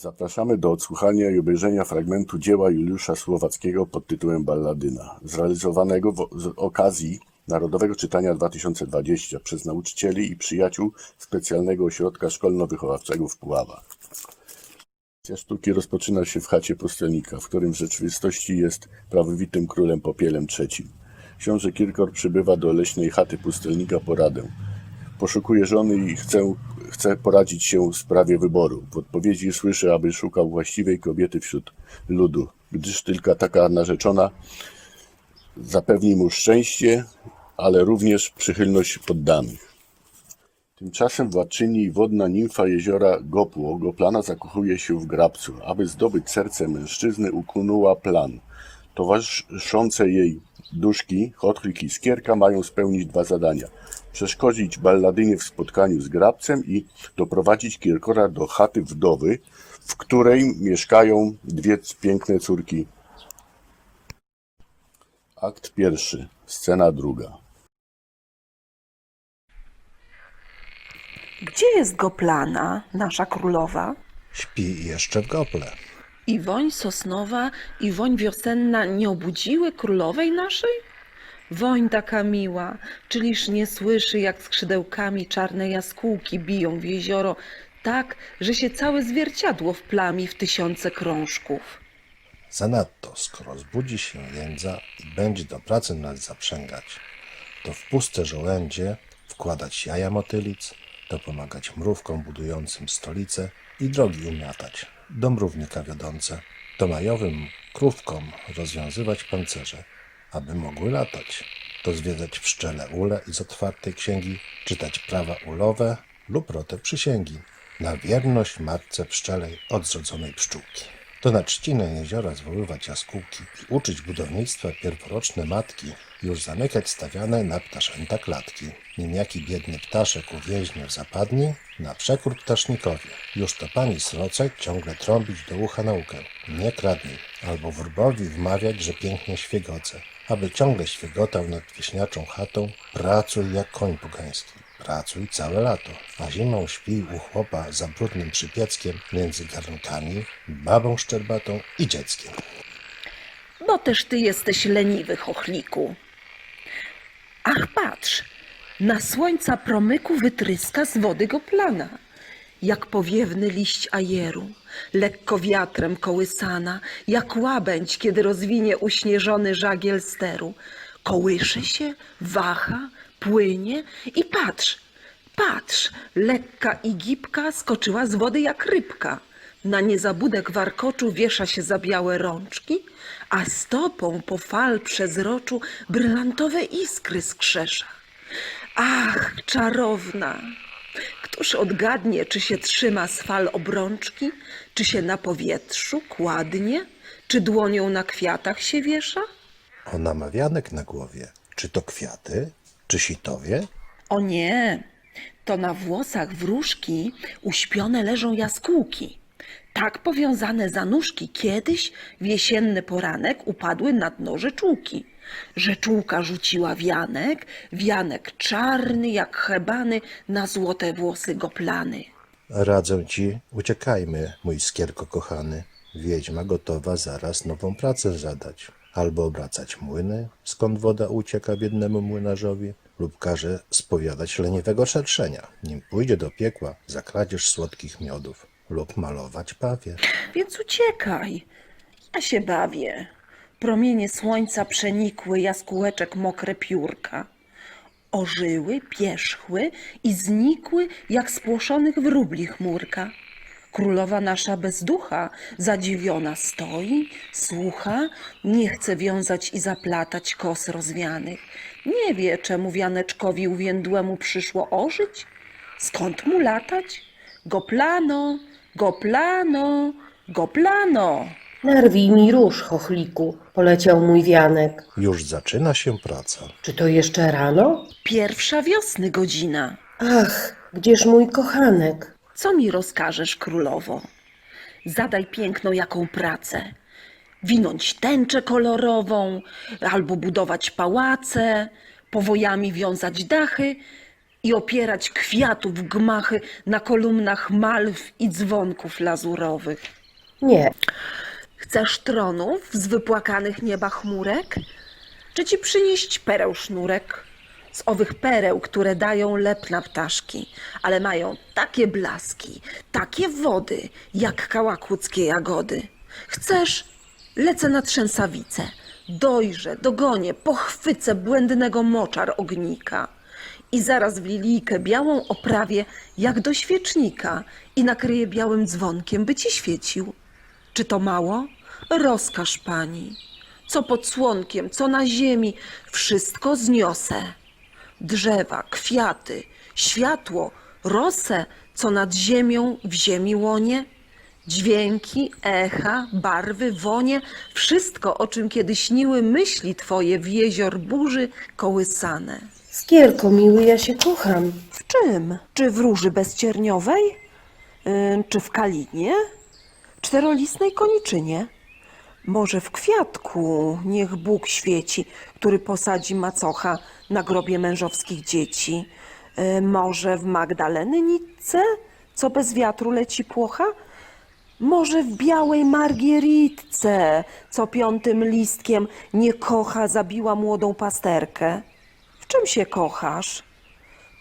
Zapraszamy do odsłuchania i obejrzenia fragmentu dzieła Juliusza Słowackiego pod tytułem Balladyna, zrealizowanego w, z okazji Narodowego Czytania 2020 przez nauczycieli i przyjaciół Specjalnego Ośrodka Szkolno-Wychowawczego w Puławach. Akcja sztuki rozpoczyna się w chacie pustelnika, w którym w rzeczywistości jest prawowitym królem Popielem III. Książę Kirkor przybywa do leśnej chaty pustelnika po radę. Poszukuje żony i chce, poradzić się w sprawie wyboru. W odpowiedzi słyszy, aby szukał właściwej kobiety wśród ludu, gdyż tylko taka narzeczona zapewni mu szczęście, ale również przychylność poddanych. Tymczasem władczyni wodna nimfa jeziora Gopło, Goplana zakochuje się w grabcu. Aby zdobyć serce mężczyzny, ukunęła plan. Towarzyszące jej duszki, Chotlik i Skierka mają spełnić dwa zadania. Przeszkodzić balladynie w spotkaniu z grabcem i doprowadzić Kierkora do chaty wdowy, w której mieszkają dwie piękne córki. Akt pierwszy, scena druga. Gdzie jest Goplana, nasza królowa? Śpi jeszcze w gople. I woń sosnowa, i woń wiosenna nie obudziły królowej naszej? Woń taka miła, czyliż nie słyszy, jak skrzydełkami czarne jaskółki biją w jezioro, tak, że się całe zwierciadło wplami w tysiące krążków. Zanadto, skoro zbudzi się jędza i będzie do pracy nas zaprzęgać, to w puste żołędzie wkładać jaja motylic, to pomagać mrówkom budującym stolice i drogi umiatać, do mrównika wiodące, to majowym krówkom rozwiązywać pancerze, aby mogły latać, to zwiedzać pszczele ule i z otwartej księgi, czytać prawa ulowe lub rotę przysięgi, na wierność matce pszczelej od zrodzonej pszczółki. To na trzcinę jeziora zwoływać jaskółki i uczyć budownictwa pierworoczne matki, już zamykać stawiane na ptaszęta klatki. Nim jaki biedny ptaszek uwieźnie w zapadni, na przekór ptasznikowi. Już to pani srocek ciągle trąbić do ucha naukę. Nie kradnij, albo wróbowi wmawiać, że pięknie świegoce. Aby ciągle świegotał nad wieśniaczą chatą, pracuj jak koń pogański. Pracuj całe lato, a zimą śpi u chłopa za brudnym przypieckiem między garnkami, babą szczerbatą i dzieckiem. Bo też ty jesteś leniwy, chochliku. Ach, patrz, na słońca promyku wytryska z wody Goplana, jak powiewny liść ajeru, lekko wiatrem kołysana, jak łabędź, kiedy rozwinie uśnieżony żagiel steru. Kołysze się, waha, płynie i patrz, patrz, lekka i gibka skoczyła z wody jak rybka. Na niezabudek warkoczu wiesza się za białe rączki, a stopą po fal przezroczu brylantowe iskry skrzesza. Ach, czarowna! Któż odgadnie, czy się trzyma z fal obrączki, czy się na powietrzu kładnie, czy dłonią na kwiatach się wiesza? Ona ma wianek na głowie. Czy to kwiaty? Czy sitowie? O nie, to na włosach wróżki uśpione leżą jaskółki. Tak powiązane za nóżki kiedyś w jesienny poranek upadły na dno rzeczułki. Rzeczułka rzuciła wianek, wianek czarny jak hebany na złote włosy goplany. Radzę ci, uciekajmy, mój skierko kochany. Wiedźma gotowa zaraz nową pracę zadać. Albo obracać młyny, skąd woda ucieka biednemu młynarzowi, lub każe spowiadać leniwego szerszenia, nim pójdzie do piekła za kradzież słodkich miodów, lub malować pawie. Więc uciekaj, ja się bawię. Promienie słońca przenikły jaskółeczek mokre piórka. Ożyły, pierzchły i znikły jak spłoszonych wróbli chmurka. Królowa nasza bez ducha, zadziwiona stoi, słucha, nie chce wiązać i zaplatać kos rozwianych. Nie wie, czemu wianeczkowi uwiędłemu przyszło ożyć? Skąd mu latać? Goplano, goplano, goplano. Nerwij mi róż, chochliku, poleciał mój wianek. Już zaczyna się praca. Czy to jeszcze rano? Pierwsza wiosny godzina. Ach, gdzież mój kochanek? Co mi rozkażesz, królowo? Zadaj piękną jaką pracę. Winąć tęczę kolorową, albo budować pałace, powojami wiązać dachy, i opierać kwiatów gmachy na kolumnach malw i dzwonków lazurowych. Nie, Chcesz tronów z wypłakanych nieba chmurek? Czy ci przynieść pereł sznurek? Z owych pereł, które dają lep na ptaszki, ale mają takie blaski, takie wody, jak kałakuckie jagody. Chcesz? Lecę na trzęsawicę. Dojrzę, dogonię, pochwycę błędnego moczar ognika. I zaraz w lilijkę białą oprawię, jak do świecznika, i nakryję białym dzwonkiem, by ci świecił. Czy to mało? Rozkaż pani. Co pod słonkiem, co na ziemi, wszystko zniosę. Drzewa, kwiaty, światło, rosę, co nad ziemią w ziemi łonie. Dźwięki, echa, barwy, wonie, wszystko, o czym kiedy śniły myśli twoje w jezior burzy kołysane. Skierko miły, ja się kocham. W czym? Czy w róży bezcierniowej? Yy, czy w kalinie? Czterolistnej koniczynie? Może w kwiatku niech Bóg świeci, który posadzi macocha na grobie mężowskich dzieci? Yy, może w Magdaleny nitce, co bez wiatru leci płocha? Może w białej margieritce, co piątym listkiem nie kocha, zabiła młodą pasterkę? W czym się kochasz?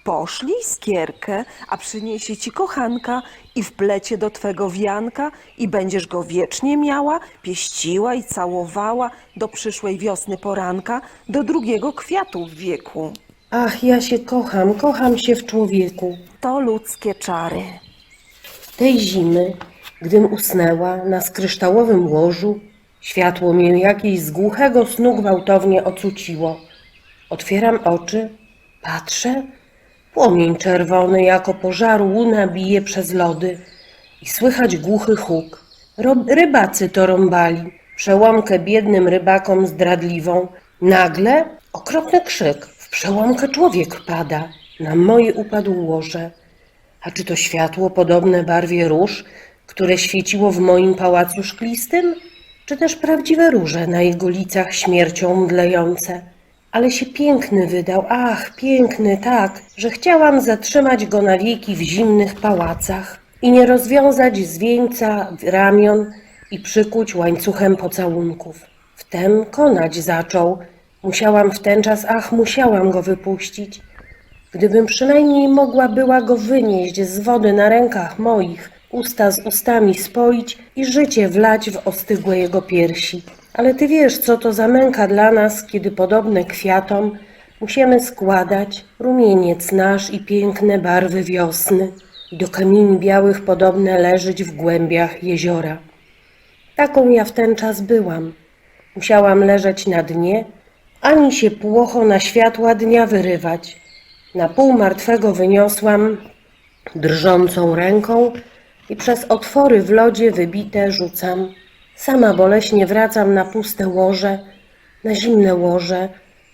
Poszli skierkę, a przyniesie ci kochanka i wplecie do twego wianka i będziesz go wiecznie miała, pieściła i całowała do przyszłej wiosny poranka, do drugiego kwiatu w wieku. Ach, ja się kocham, kocham się w człowieku. To ludzkie czary. Tej zimy, gdym usnęła na skryształowym łożu, światło mnie jakieś z głuchego snu gwałtownie ocuciło. Otwieram oczy, patrzę, płomień czerwony jako pożaru łuna bije przez lody i słychać głuchy huk. Rybacy to rąbali, przełomkę biednym rybakom zdradliwą. Nagle okropny krzyk, w przełomkę człowiek pada, na moje upadł łoże. A czy to światło podobne barwie róż, które świeciło w moim pałacu szklistym? Czy też prawdziwe róże na jego licach śmiercią mdlejące? Ale się piękny wydał, ach, piękny tak, że chciałam zatrzymać go na wieki w zimnych pałacach i nie rozwiązać z wieńca ramion i przykuć łańcuchem pocałunków. Wtem konać zaczął. Musiałam w ten czas, ach, musiałam go wypuścić. Gdybym przynajmniej mogła była go wynieść z wody na rękach moich, usta z ustami spoić i życie wlać w ostygłe jego piersi. Ale ty wiesz, co to za męka dla nas, kiedy podobne kwiatom musimy składać rumieniec nasz i piękne barwy wiosny i do kamieni białych podobne leżeć w głębiach jeziora. Taką ja w ten czas byłam. Musiałam leżeć na dnie, ani się płocho na światła dnia wyrywać. Na pół martwego wyniosłam drżącą ręką i przez otwory w lodzie wybite rzucam. Sama boleśnie wracam na puste łoże, na zimne łoże.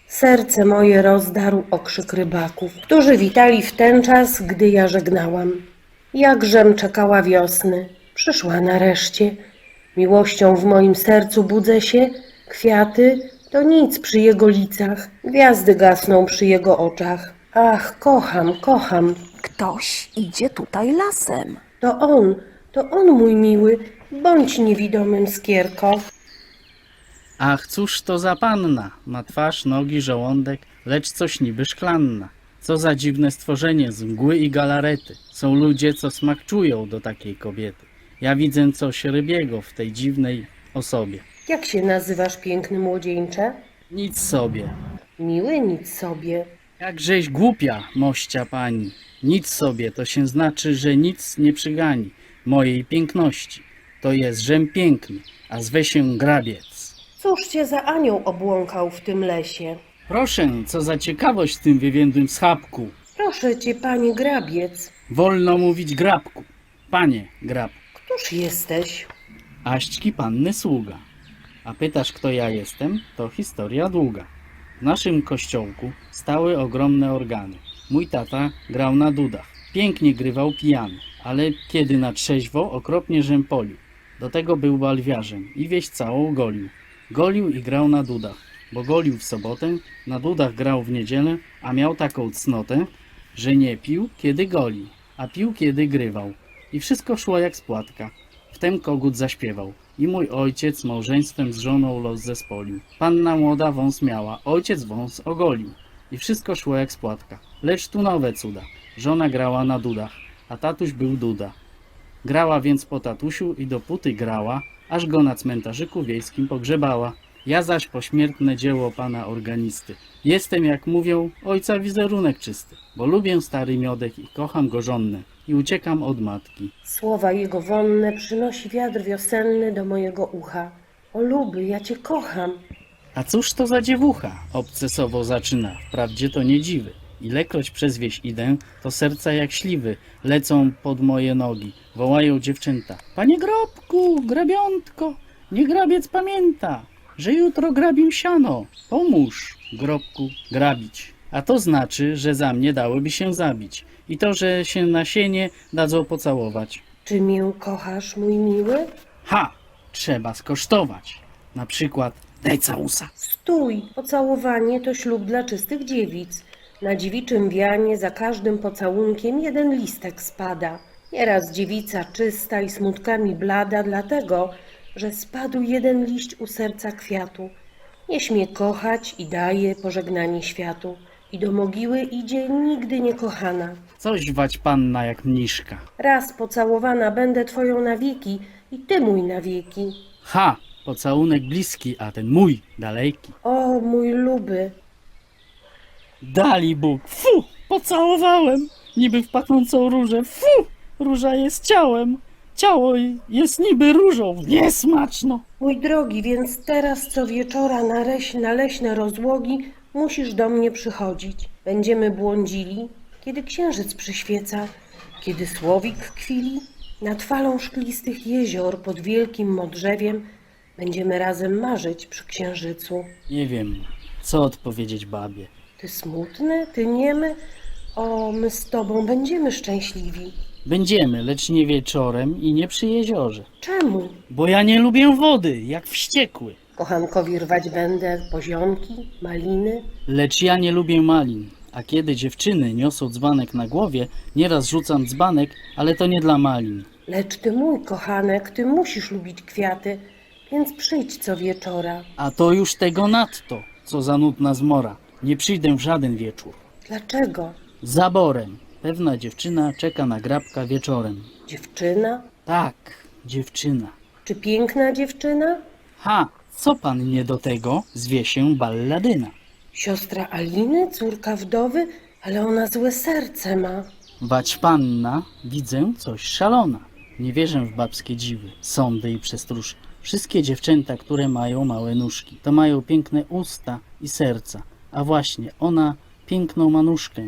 Serce moje rozdarł okrzyk rybaków, którzy witali w ten czas, gdy ja żegnałam. Jakżem czekała wiosny, przyszła nareszcie. Miłością w moim sercu budzę się, kwiaty to nic przy jego licach, gwiazdy gasną przy jego oczach. Ach, kocham, kocham, Ktoś idzie tutaj lasem. to on, to on mój miły, bądź niewidomym skierko. Ach, cóż to za panna? Ma twarz, nogi, żołądek, lecz coś niby szklanna. Co za dziwne stworzenie z mgły i galarety. Są ludzie, co smak czują do takiej kobiety. Ja widzę coś rybiego w tej dziwnej osobie. Jak się nazywasz, piękny młodzieńcze? Nic sobie. Miły nic sobie. Jakżeś głupia, mościa pani. Nic sobie, to się znaczy, że nic nie przygani mojej piękności. To jest żem piękny, a zwe się grabiec. Cóż cię za anioł obłąkał w tym lesie? Proszę, co za ciekawość w tym wywiędłym schapku. Proszę cię, panie grabiec, Wolno mówić grabku. Panie grab, któż jesteś? aśćki panny sługa. A pytasz, kto ja jestem? To historia długa. W naszym kościołku stały ogromne organy. Mój tata grał na dudach. Pięknie grywał pijany, ale kiedy na trzeźwo okropnie rzępolił. Do tego był balwiarzem i wieś całą golił. Golił i grał na dudach, bo golił w sobotę, na dudach grał w niedzielę, a miał taką cnotę, że nie pił, kiedy golił, a pił, kiedy grywał. I wszystko szło jak z płatka. Wtem kogut zaśpiewał. I mój ojciec małżeństwem z żoną los zespolił. Panna młoda wąs miała, ojciec wąs ogolił. I wszystko szło jak z płatka. Lecz tu nowe cuda. Żona grała na dudach, a tatuś był duda. Grała więc po tatusiu i dopóty grała, aż go na cmentarzyku wiejskim pogrzebała. Ja zaś pośmiertne dzieło pana organisty. Jestem, jak mówią, ojca wizerunek czysty, bo lubię stary miodek i kocham go żonnę i uciekam od matki. Słowa jego wonne przynosi wiatr wiosenny do mojego ucha. O luby, ja cię kocham. A cóż to za dziewucha? Obcesowo zaczyna, wprawdzie to nie dziwy. Ilekroć przez wieś idę, to serca jak śliwy lecą pod moje nogi. Wołają dziewczęta. Panie grobku, grabiątko, nie grabiec pamięta, że jutro grabim siano. Pomóż, grobku, grabić. A to znaczy, że za mnie dałyby się zabić. I to, że się na sienie dadzą pocałować. Czy mię kochasz, mój miły? Ha! Trzeba skosztować. Na przykład daj całusa. Stój! Pocałowanie to ślub dla czystych dziewic. Na dziewiczym wianie za każdym pocałunkiem jeden listek spada. Nieraz dziewica czysta i smutkami blada, dlatego, że spadł jeden liść u serca kwiatu. Nie śmie kochać i daje pożegnanie światu. I do mogiły idzie nigdy niekochana. Coś wać panna jak mniszka. Raz pocałowana będę twoją na wieki i ty mój na wieki. Ha! Pocałunek bliski, a ten mój daleki. O, mój luby, Dali Bóg. Fu! Pocałowałem! Niby w pachnącą różę. Fu! Róża jest ciałem. Ciało jest niby różą. Niesmaczno! Mój drogi, więc teraz co wieczora na, leś, na leśne rozłogi musisz do mnie przychodzić. Będziemy błądzili, kiedy księżyc przyświeca, kiedy słowik kwili. Nad falą szklistych jezior pod wielkim modrzewiem będziemy razem marzyć przy księżycu. Nie wiem, co odpowiedzieć babie. Ty smutny, ty niemy, o, my z tobą będziemy szczęśliwi. Będziemy, lecz nie wieczorem i nie przy jeziorze. Czemu? Bo ja nie lubię wody, jak wściekły. Kochankowi rwać będę pozionki, maliny, Lecz ja nie lubię malin. A kiedy dziewczyny niosą dzbanek na głowie, nieraz rzucam dzbanek, ale to nie dla malin. Lecz ty mój kochanek, ty musisz lubić kwiaty, więc przyjdź co wieczora. A to już tego nadto, co za nudna zmora. Nie przyjdę w żaden wieczór. Dlaczego? Zaborem. Pewna dziewczyna czeka na grabka wieczorem. Dziewczyna? Tak, dziewczyna. Czy piękna dziewczyna? Ha, co pan nie do tego? Zwie się balladyna. Siostra Aliny, córka wdowy, ale ona złe serce ma. Wać panna, widzę coś szalona. Nie wierzę w babskie dziwy, sądy i przestróżki. Wszystkie dziewczęta, które mają małe nóżki, to mają piękne usta i serca. A właśnie, ona piękną manuszkę.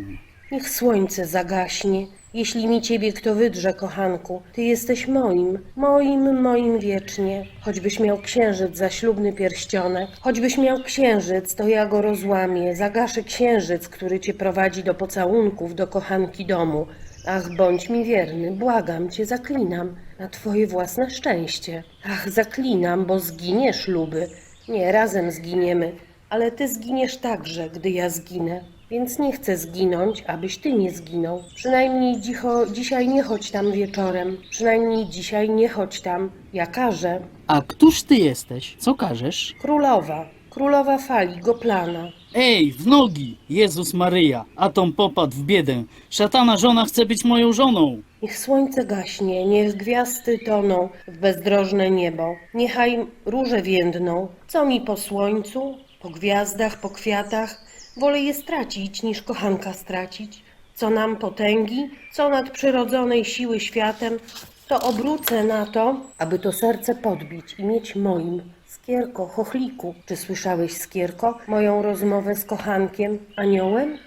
Niech słońce zagaśnie, jeśli mi ciebie kto wydrze, kochanku. Ty jesteś moim, moim, moim wiecznie. Choćbyś miał księżyc za ślubny pierścionek, choćbyś miał księżyc, to ja go rozłamię. Zagaszę księżyc, który cię prowadzi do pocałunków, do kochanki domu. Ach, bądź mi wierny, błagam cię, zaklinam na twoje własne szczęście. Ach, zaklinam, bo zginiesz, luby. Nie, razem zginiemy, ale ty zginiesz także, gdy ja zginę. Więc nie chcę zginąć, abyś ty nie zginął. Przynajmniej dzicho, dzisiaj nie chodź tam wieczorem. Przynajmniej dzisiaj nie chodź tam. Ja każę. A któż ty jesteś? Co każesz? Królowa, królowa fali, goplana. Ej, w nogi! Jezus Maryja, atom popadł w biedę. Szatana żona chce być moją żoną. Niech słońce gaśnie, niech gwiazdy toną w bezdrożne niebo. Niechaj róże więdną. Co mi po słońcu, po gwiazdach, po kwiatach? Wolę je stracić, niż kochanka stracić. Co nam potęgi, co nadprzyrodzonej siły światem, to obrócę na to, aby to serce podbić i mieć moim. Skierko, chochliku, czy słyszałeś, Skierko, moją rozmowę z kochankiem, aniołem?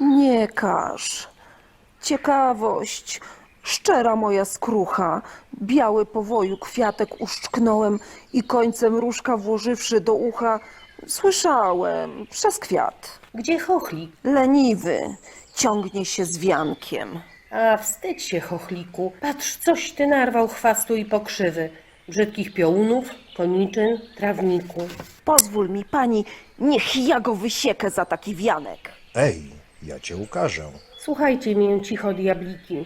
Nie każ. Ciekawość, szczera moja skrucha. Biały powoju kwiatek uszczknąłem i końcem różka włożywszy do ucha, słyszałem przez kwiat. Gdzie chochlik? Leniwy ciągnie się z wiankiem. A wstydź się, chochliku. Patrz, coś ty narwał chwastu i pokrzywy. Brzydkich piołunów, koniczyn, trawniku. Pozwól mi pani, niech ja go wysiekę za taki wianek. Ej, ja cię ukażę. Słuchajcie mię cicho, diabliki.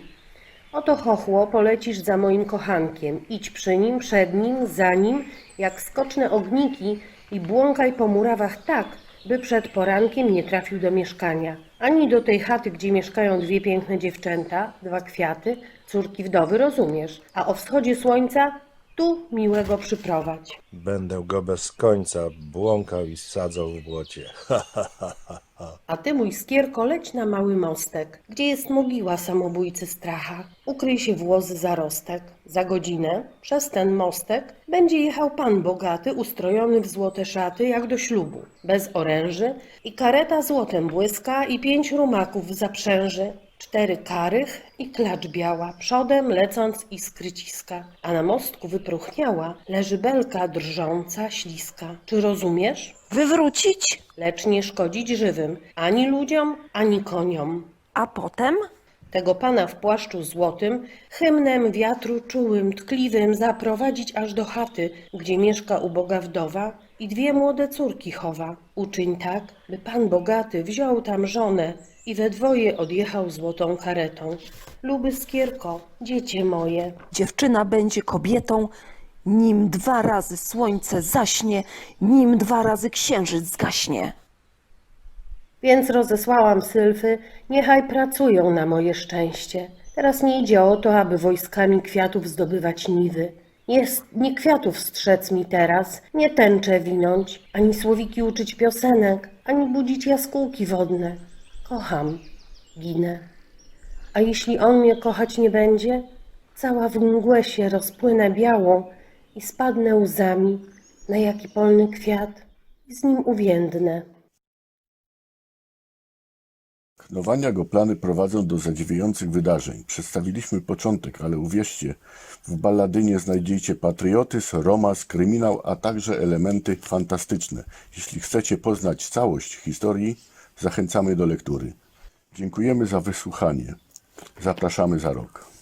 Oto chochło polecisz za moim kochankiem. Idź przy nim, przed nim, za nim, jak skoczne ogniki i błąkaj po murawach tak, by przed porankiem nie trafił do mieszkania. Ani do tej chaty, gdzie mieszkają dwie piękne dziewczęta, dwa kwiaty, córki wdowy, rozumiesz. A o wschodzie słońca tu miłego przyprowadź. Będę go bez końca błąkał i sadzał w błocie. A ty, mój skierko, leć na mały mostek, gdzie jest mogiła samobójcy stracha. Ukryj się w łozy zarostek. Za godzinę przez ten mostek będzie jechał pan bogaty, ustrojony w złote szaty, jak do ślubu, bez oręży i kareta złotem błyska i pięć rumaków zaprzęży. Cztery karych i klacz biała, przodem lecąc iskry ciska, a na mostku wypróchniała leży belka drżąca, śliska. Czy rozumiesz? Wywrócić? lecz nie szkodzić żywym, ani ludziom, ani koniom. A potem? Tego pana w płaszczu złotym, hymnem wiatru czułym, tkliwym zaprowadzić aż do chaty, gdzie mieszka uboga wdowa i dwie młode córki chowa. Uczyń tak, by pan bogaty wziął tam żonę i we dwoje odjechał złotą karetą. Luby skierko, dziecię moje, Dziewczyna będzie kobietą, nim dwa razy słońce zaśnie, nim dwa razy księżyc zgaśnie. Więc rozesłałam sylfy, niechaj pracują na moje szczęście. Teraz nie idzie o to, aby wojskami kwiatów zdobywać niwy. Nie, nie kwiatów strzec mi teraz, nie tęcze winąć, ani słowiki uczyć piosenek, ani budzić jaskółki wodne. Kocham, ginę. A jeśli on mnie kochać nie będzie, cała w mgłę się rozpłynę białą i spadnę łzami na jaki polny kwiat i z nim uwiędnę. Knowania go plany prowadzą do zadziwiających wydarzeń. Przedstawiliśmy początek, ale uwierzcie, w balladynie znajdziecie patriotyzm, romans, kryminał, a także elementy fantastyczne. Jeśli chcecie poznać całość historii, zachęcamy do lektury. Dziękujemy za wysłuchanie. Zapraszamy za rok.